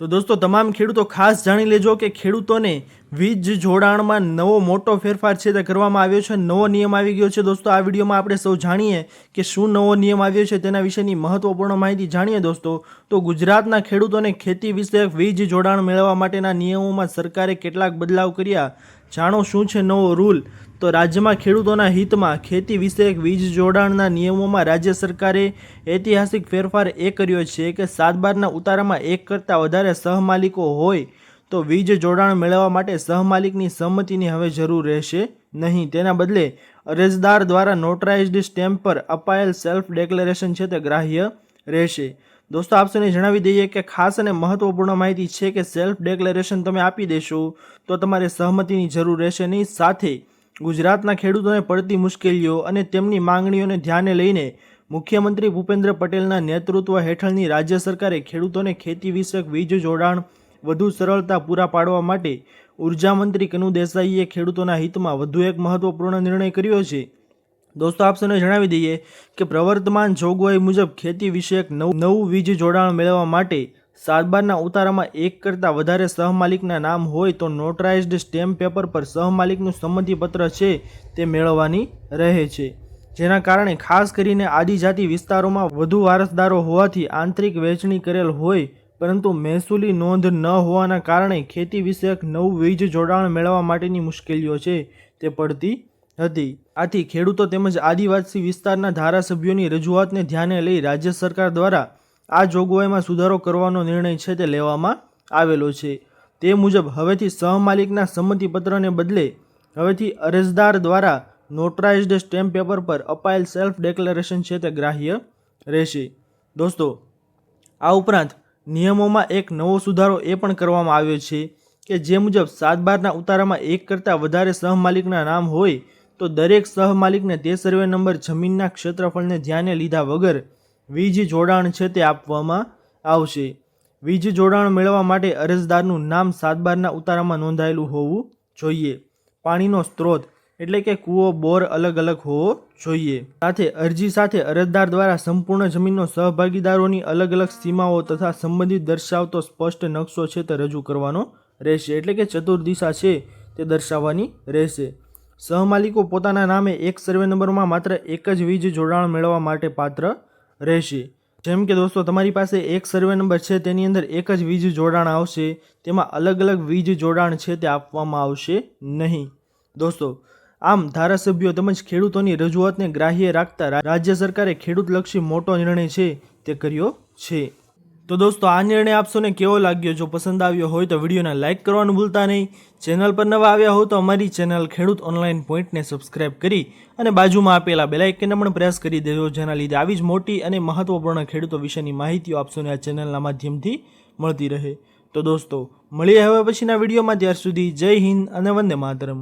તો દોસ્તો તમામ ખેડૂતો ખાસ જાણી લેજો કે ખેડૂતોને વીજ જોડાણમાં નવો મોટો ફેરફાર છે તે કરવામાં આવ્યો છે. નવો નિયમ આવી ગયો છે. દોસ્તો, આ વિડીયોમાં આપણે સૌ જાણીએ કે શું નવો નિયમ આવ્યો છે તેના વિશેની મહત્વપૂર્ણ માહિતી જાણીએ દોસ્તો. તો ગુજરાતના ખેડૂતોને ખેતી વિષયક વીજ જોડાણ મેળવવા માટેના નિયમોમાં સરકારે કેટલાક બદલાવ કર્યા? જાણો શું છે નવો રૂલ? તો રાજ્યમાં ખેડૂતોના હિતમાં ખેતી વિષયક વીજ જોડાણના નિયમોમાં રાજ્ય સરકારે ઐતિહાસિક ફેરફાર એ કર્યો છે કે સાત બારના ઉતારામાં એક કરતાં વધારે સહમાલિકો હોય તો વીજ જોડાણ મેળવવા માટે સહમાલિકની સંમતિની હવે જરૂર રહેશે નહીં. તેના બદલે અરજદાર દ્વારા નોટરાઇઝ્ડ સ્ટેમ્પ પર અપાયેલ સેલ્ફ ડેક્લેરેશન છે તે ગ્રાહ્ય રહેશે. દોસ્તો, આપ જણાવી દઈએ કે ખાસ અને મહત્વપૂર્ણ માહિતી છે કે સેલ્ફ ડેક્લેરેશન તમે આપી દેશો તો તમારે સહમતિની જરૂર રહેશે નહીં. સાથે ગુજરાતના ખેડૂતોને પડતી મુશ્કેલીઓ અને તેમની માંગણીઓને ધ્યાને લઈને મુખ્યમંત્રી ભૂપેન્દ્ર પટેલના નેતૃત્વ હેઠળની રાજ્ય સરકારે ખેડૂતોને ખેતી વિષયક વીજ જોડાણ વધુ સરળતા પૂરા પાડવા માટે ઉર્જામંત્રી કનુ દેસાઈએ ખેડૂતોના હિતમાં વધુ એક મહત્વપૂર્ણ નિર્ણય કર્યો છે. દોસ્તો, આપ જણાવી દઈએ કે પ્રવર્તમાન જોગવાઈ મુજબ ખેતી વિષયક નવું નવું વીજ જોડાણ મેળવવા માટે સાતબારના ઉતારામાં એક કરતાં વધારે સહમાલિકના નામ હોય તો નોટરાઇઝ્ડ સ્ટેમ્પ પેપર પર સહમાલિકનું સંમતિપત્ર છે તે મેળવવાની રહે છે. જેના કારણે ખાસ કરીને આદિજાતિ વિસ્તારોમાં વધુ વારસદારો હોવાથી આંતરિક વહેંચણી કરેલ હોય પરંતુ મહેસૂલી નોંધ ન હોવાના કારણે ખેતી વિષયક નવું વીજ જોડાણ મેળવવા માટેની મુશ્કેલીઓ છે, તે પડતી હતી. આથી ખેડૂતો તેમજ આદિવાસી વિસ્તારના ધારાસભ્યોની રજૂઆતને ધ્યાને લઈ રાજ્ય સરકાર દ્વારા આ જોગવાઈમાં સુધારો કરવાનો નિર્ણય છે તે લેવામાં આવેલો છે. તે મુજબ હવેથી સહમાલિકના સંમતિપત્રને બદલે હવેથી અરજદાર દ્વારા નોટરાઇઝ્ડ સ્ટેમ્પ પેપર પર અપાયેલ સેલ્ફ ડેક્લેરેશન છે તે ગ્રાહ્ય રહેશે. દોસ્તો, આ ઉપરાંત નિયમોમાં એક નવો સુધારો એ પણ કરવામાં આવ્યો છે કે જે મુજબ સાત બારના ઉતારામાં એક કરતાં વધારે સહમાલિકના નામ હોય તો દરેક સહમાલિકને તે સર્વે નંબર જમીનના ક્ષેત્રફળને ધ્યાને લીધા વગર વીજ જોડાણ છે તે આપવામાં આવશે. વીજ જોડાણ મેળવવા માટે અરજદારનું નામ સાત બારના ઉતારામાં નોંધાયેલું હોવું જોઈએ. પાણીનો સ્ત્રોત એટલે કે કૂવો, બોર અલગ અલગ હોવો જોઈએ. સાથે અરજી સાથે અરજદાર દ્વારા સંપૂર્ણ જમીનનો સહભાગીદારોની અલગ અલગ સીમાઓ તથા સંબંધિત દર્શાવતો સ્પષ્ટ નકશો છે તે રજૂ કરવાનો રહેશે. એટલે કે ચતુર્દિશા છે તે દર્શાવવાની રહેશે. સહમાલિકો પોતાના નામે એક સર્વે નંબરમાં માત્ર એક જ વીજ જોડાણ મેળવવા માટે પાત્ર રહેશે. જેમ કે દોસ્તો, તમારી પાસે એક સર્વે નંબર છે, તેની અંદર એક જ વીજ જોડાણ આવશે. તેમાં અલગ અલગ વીજ જોડાણ છે તે આપવામાં આવશે નહીં. દોસ્તો આમ ધારાસભ્યો તેમજ ખેડૂતોની રજૂઆતને ગ્રાહ્ય રાખતા રાજ્ય સરકારે ખેડૂતલક્ષી મોટો નિર્ણય છે તે કર્યો છે. તો દોસ્તો, આ નિર્ણય આપશોને કેવો લાગ્યો? જો પસંદ આવ્યો હોય તો વિડીયોને લાઇક કરવાનું ભૂલતા નહીં. ચેનલ પર નવા આવ્યા હો તો અમારી ચેનલ ખેડૂત ઓનલાઈન પોઈન્ટને સબસ્ક્રાઇબ કરી અને બાજુમાં આપેલા બેલાઇકનને પણ પ્રેસ કરી દેજો, જેના લીધે આવી જ મોટી અને મહત્વપૂર્ણ ખેડૂતો વિશેની માહિતીઓ આપશોને આ ચેનલના માધ્યમથી મળતી રહે. તો દોસ્તો, મળીએ હવે પછીના વિડીયોમાં. ત્યાર સુધી જય હિન્દ અને વંદે માતરમ.